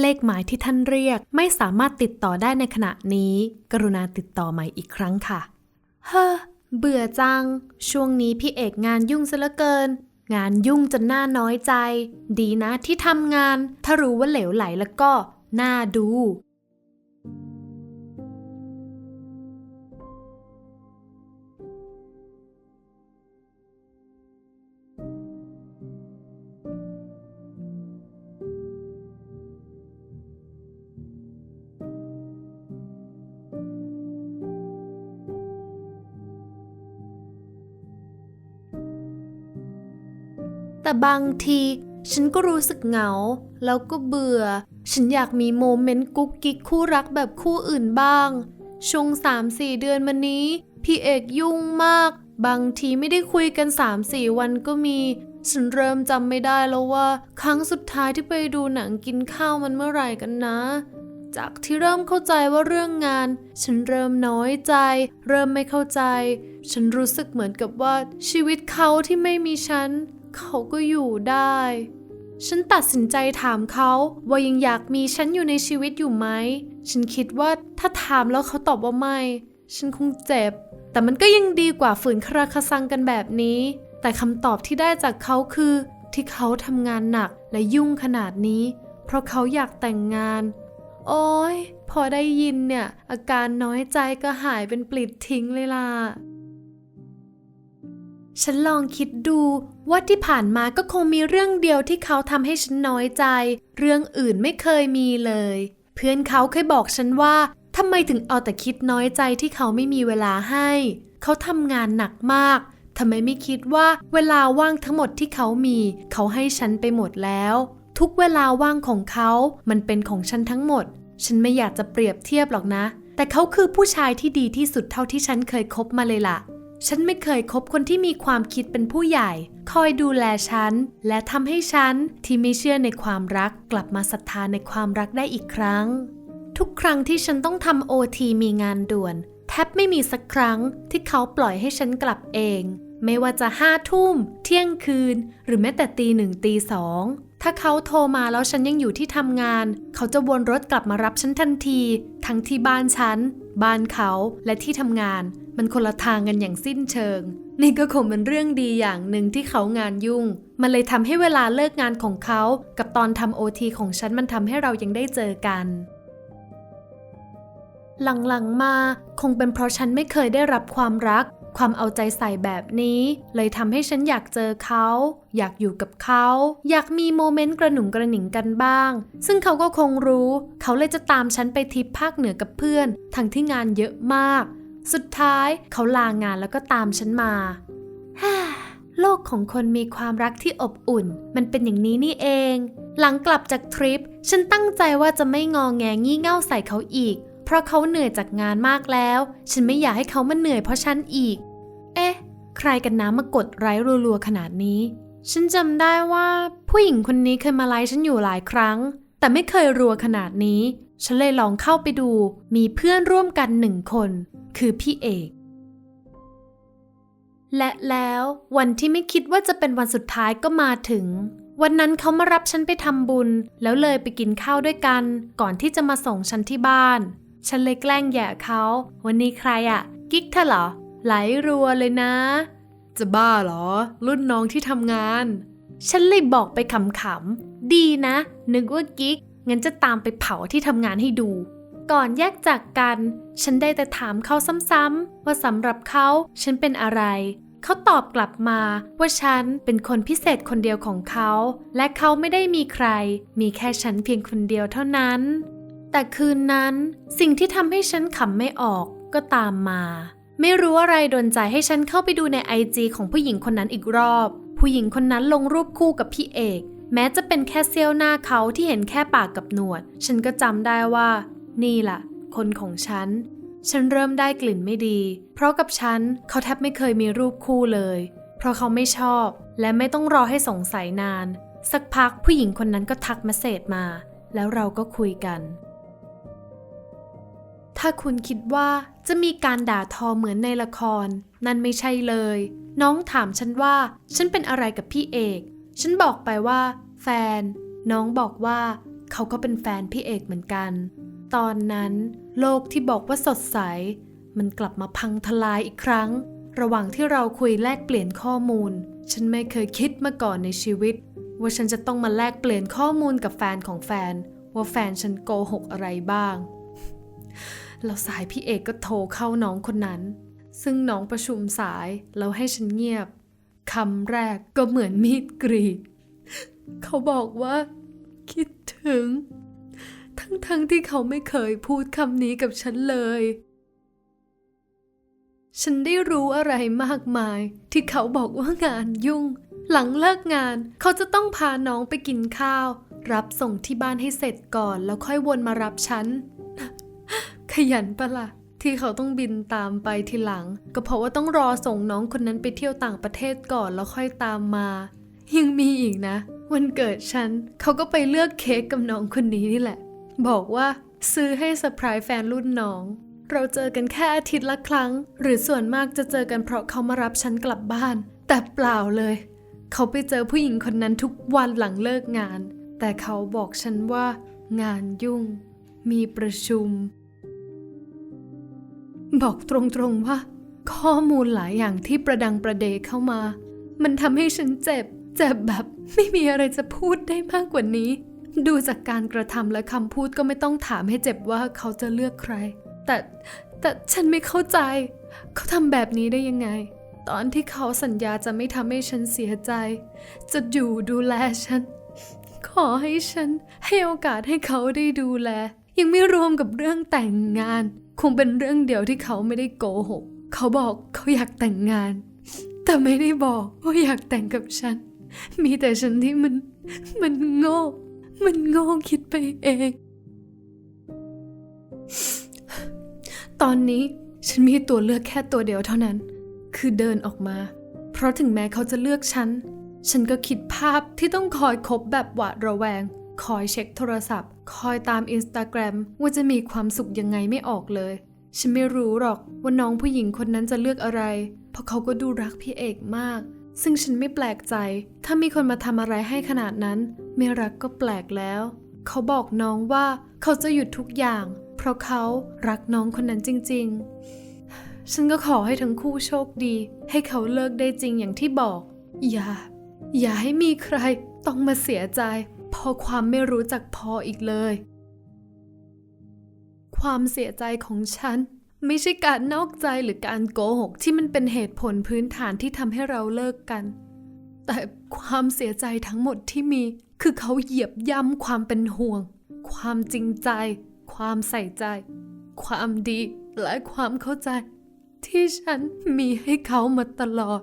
เลขหมายที่ท่านเรียกไม่สามารถติดต่อได้ในขณะนี้ กรุณาติดต่อใหม่อีกครั้งค่ะ เฮ้อ เบื่อจัง ช่วงนี้พี่เอกงานยุ่งซะเหลือเกิน งานยุ่งจนน่าน้อยใจ ดีนะที่ทำงาน ถ้ารู้ว่าเหลวไหลแล้วก็ น่าดู บางที ฉันก็รู้สึกเหงา แล้วก็เบื่อ ฉันอยากมีโมเมนต์กุ๊กกิ๊กคู่รักแบบคู่อื่นบ้าง ช่วงสามสี่เดือนมานี้ พี่เอกยุ่งมาก บางทีไม่ได้คุยกันสามสี่วันก็มี ฉันเริ่มจำไม่ได้แล้วว่า ครั้งสุดท้ายที่ไปดูหนังกินข้าวมันเมื่อไหร่กันนะจากที่เริ่มเข้าใจว่าเรื่องงาน ฉันเริ่มน้อยใจ เริ่มไม่เข้าใจ ฉันรู้สึกเหมือนกับว่าชีวิตเขาที่ไม่มีฉัน เขาก็อยู่ได้ ฉันตัดสินใจถามเขาว่ายังอยากมีฉันอยู่ในชีวิตอยู่ไหม ฉันคิดว่าถ้าถามแล้วเขาตอบว่าไม่ ฉันคงเจ็บ แต่มันก็ยังดีกว่าฝืนคราคาซังกันแบบนี้ แต่คำตอบที่ได้จากเขาคือ ที่เขาทำงานหนักและยุ่งขนาดนี้ เพราะเขาอยากแต่งงานโอ้ย พอได้ยินเนี่ย อาการน้อยใจก็หายเป็นปลิดทิ้งเลยล่ะ ฉันลองคิดดูว่าที่ผ่านมาก็คงมีเรื่องเดียวที่เขาทำให้ฉันน้อยใจ เรื่องอื่นไม่เคยมีเลย เพื่อนเขาเคยบอกฉันว่าทำไมถึงเอาแต่คิดน้อยใจที่เขาไม่มีเวลาให้ เขาทำงานหนักมากทำไมไม่คิดว่าเวลาว่างทั้งหมดที่เขามี เขาให้ฉันไปหมดแล้ว ทุกเวลาว่างของเขา มันเป็นของฉันทั้งหมด ฉันไม่อยากจะเปรียบเทียบหรอกนะ แต่เขาคือผู้ชายที่ดีที่สุดเท่าที่ฉันเคยคบมาเลยล่ะ ฉันไม่เคยคบคนที่มีความคิดเป็นผู้ใหญ่ คอยดูแลฉัน และทำให้ฉันที่ไม่เชื่อในความรักกลับมาศรัทธาในความรักได้อีกครั้ง ทุกครั้งที่ฉันต้องทำโอทีมีงานด่วน แทบไม่มีสักครั้งที่เขาปล่อยให้ฉันกลับเอง ไม่ว่าจะห้าทุ่ม เที่ยงคืน หรือแม้แต่ตีหนึ่งตีสอง ถ้าเขาโทรมาแล้วฉันยังอยู่ที่ทำงาน เขาจะวนรถกลับมารับฉันทันที ทั้งที่บ้านฉัน บ้านเขาและที่ทำงาน มันคนละทางกันอย่างสิ้นเชิง นี่ก็คงเป็นเรื่องดีอย่างหนึ่งที่เขางานยุ่ง มันเลยทำให้เวลาเลิกงานของเขา กับตอนทำโอทีของฉันมันทำให้เรายังได้เจอกันหลังๆมาคงเป็นเพราะฉันไม่เคยได้รับความรัก ความเอาใจใส่แบบนี้ เลยทำให้ฉันอยากเจอเขา อยากอยู่กับเขา อยากมีโมเมนต์กระหนุ่งกระหนิงกันบ้าง ซึ่งเขาก็คงรู้ เขาเลยจะตามฉันไปทริปภาคเหนือกับเพื่อน ทั้งที่งานเยอะมาก สุดท้ายเขาลางานแล้วก็ตามฉันมาฮ่าโลกของคนมีความรักที่อบอุ่น มันเป็นอย่างนี้นี่เอง หลังกลับจากทริป ฉันตั้งใจว่าจะไม่งองแงงี่เง่าใส่เขาอีก เพราะเขาเหนื่อยจากงานมากแล้ว ฉันไม่อยากให้เขามาเหนื่อยเพราะฉันอีก เอ๊ะ ใครกันนะมากดไลค์รัวๆขนาดนี้ ฉันจำได้ว่าผู้หญิงคนนี้เคยมาไลค์ฉันอยู่หลายครั้ง แต่ไม่เคยรัวขนาดนี้ ฉันเลยลองเข้าไปดู มีเพื่อนร่วมกันหนึ่งคน คือพี่เอก และแล้ววันที่ไม่คิดว่าจะเป็นวันสุดท้ายก็มาถึงวันนั้นเขามารับฉันไปทำบุญ แล้วเลยไปกินข้าวด้วยกัน ก่อนที่จะมาส่งฉันที่บ้าน ฉันเลยแกล้งแย่เขา วันนี้ใครอะกิ๊กเธอเหรอ ไหลรัวเลยนะ จะบ้าเหรอ รุ่นน้องที่ทำงาน ฉันเลยบอกไปขำๆ ดีนะ นึกว่ากิ๊ก งั้นจะตามไปเผาที่ทำงานให้ดู ก่อนแยกจากกัน ฉันได้แต่ถามเขาซ้ำๆ ว่าสำหรับเขาฉันเป็นอะไร เขาตอบกลับมาว่าฉันเป็นคนพิเศษคนเดียวของเขา และเขาไม่ได้มีใคร มีแค่ฉันเพียงคนเดียวเท่านั้น แต่คืนนั้นสิ่งที่ทำให้ฉันขำไม่ออกก็ตามมา ไม่รู้อะไรดนใจให้ฉันเข้าไปดูในไอจีของผู้หญิงคนนั้นอีกรอบ ผู้หญิงคนนั้นลงรูปคู่กับพี่เอก แม้จะเป็นแค่เสี้ยวหน้าเขาที่เห็นแค่ปากกับหนวด ฉันก็จำได้ว่า นี่ล่ะ คนของฉัน ฉันเริ่มได้กลิ่นไม่ดี เพราะกับฉันเขาแทบไม่เคยมีรูปคู่เลย เพราะเขาไม่ชอบ และไม่ต้องรอให้สงสัยนาน สักพักผู้หญิงคนนั้นก็ทักมาเสจมา แล้วเราก็คุยกัน ถ้าคุณคิดว่าจะมีการด่าทอเหมือนในละคร นั่นไม่ใช่เลย น้องถามฉันว่า ฉันเป็นอะไรกับพี่เอก ฉันบอกไปว่า แฟน น้องบอกว่า เขาก็เป็นแฟนพี่เอกเหมือนกัน ตอนนั้น โลกที่บอกว่าสดใส มันกลับมาพังทลายอีกครั้ง ระหว่างที่เราคุยแลกเปลี่ยนข้อมูล ฉันไม่เคยคิดมาก่อนในชีวิต ว่าฉันจะต้องมาแลกเปลี่ยนข้อมูลกับแฟนของแฟน ว่าแฟนฉันโกหกอะไรบ้าง แล้วสายพี่เอกก็โทรเข้าน้องคนนั้น ซึ่งน้องประชุมสายแล้วให้ฉันเงียบคำแรกก็เหมือนมีดกรีดเขาบอกว่า คิดถึง ทั้งๆทที่เขาไม่เคยพูดคำนี้กับฉันเลย ฉันได้รู้อะไรมากมาย ที่เขาบอกว่างานยุ่ง หลังเลิกงานเขาจะต้องพาน้องไปกินข้าว รับส่งที่บ้านให้เสร็จก่อนแล้วค่อยวนมารับฉัน ขยันปะละ่ะที่เขาต้องบินตามไปทีหลัง ก็เพราะว่าต้องรอส่งน้องคนนั้นไปเที่ยวต่างประเทศก่อนแล้วค่อยตามมา ยังมีอีกนะ วันเกิดฉันเขาก็ไปเลือกเค้กกับน้องคนนี้นี่แหละ บอกว่าซื้อให้เซอร์ไพรส์แฟนรุ่นน้อง เราเจอกันแค่อาทิตย์ละครั้ง หรือส่วนมากจะเจอกันเพราะเขามารับฉันกลับบ้าน แต่เปล่าเลย เขาไปเจอผู้หญิงคนนั้นทุกวันหลังเลิกงาน แต่เขาบอกฉันว่า งานยุ่ง มีประชุม บอกตรงๆว่า ข้อมูลหลายอย่างที่ประดังประเดเข้ามา มันทำให้ฉันเจ็บ เจ็บแบบไม่มีอะไรจะพูดได้มากกว่านี้ ดูจากการกระทำและคำพูดก็ไม่ต้องถามให้เจ็บว่าเขาจะเลือกใคร แต่แต่ฉันไม่เข้าใจ เขาทำแบบนี้ได้ยังไง ตอนที่เขาสัญญาจะไม่ทำให้ฉันเสียใจ จะอยู่ดูแลฉัน ขอให้ฉันให้โอกาสให้เขาได้ดูแล ยังไม่รวมกับเรื่องแต่งงาน คงเป็นเรื่องเดียวที่เขาไม่ได้โกหก เขาบอกเขาอยากแต่งงาน แต่ไม่ได้บอกว่าอยากแต่งกับฉัน มีแต่ฉันที่มัน มันโง่ มันโง่คิดไปเอง ตอนนี้ฉันมีตัวเลือกแค่ตัวเดียวเท่านั้น คือเดินออกมา เพราะถึงแม้เขาจะเลือกฉัน ฉันก็คิดภาพที่ต้องคอยคบแบบหวาดระแวง คอยเช็คโทรศัพท์ คอยตามอินสตาแกรมว่าจะมีความสุขยังไงไม่ออกเลย ฉันไม่รู้หรอกว่าน้องผู้หญิงคนนั้นจะเลือกอะไร เพราะเขาก็ดูรักพี่เอกมาก ซึ่งฉันไม่แปลกใจ ถ้ามีคนมาทำอะไรให้ขนาดนั้น ไม่รักก็แปลกแล้ว เขาบอกน้องว่าเขาจะหยุดทุกอย่าง เพราะเขารักน้องคนนั้นจริง ๆ ฉันก็ขอให้ทั้งคู่โชคดี ให้เขาเลิกได้จริงอย่างที่บอก อย่า อย่าให้มีใครต้องมาเสียใจ พราะความไม่รู้จักพออีกเลย ความเสียใจของฉัน ไม่ใช่การนอกใจหรือการโกหกที่มันเป็นเหตุผลพื้นฐานที่ทำให้เราเลิกกัน แต่ความเสียใจทั้งหมดที่มี คือเขาเหยียบย่ำความเป็นห่วง ความจริงใจ ความใส่ใจ ความดีและความเข้าใจ ที่ฉันมีให้เขามาตลอด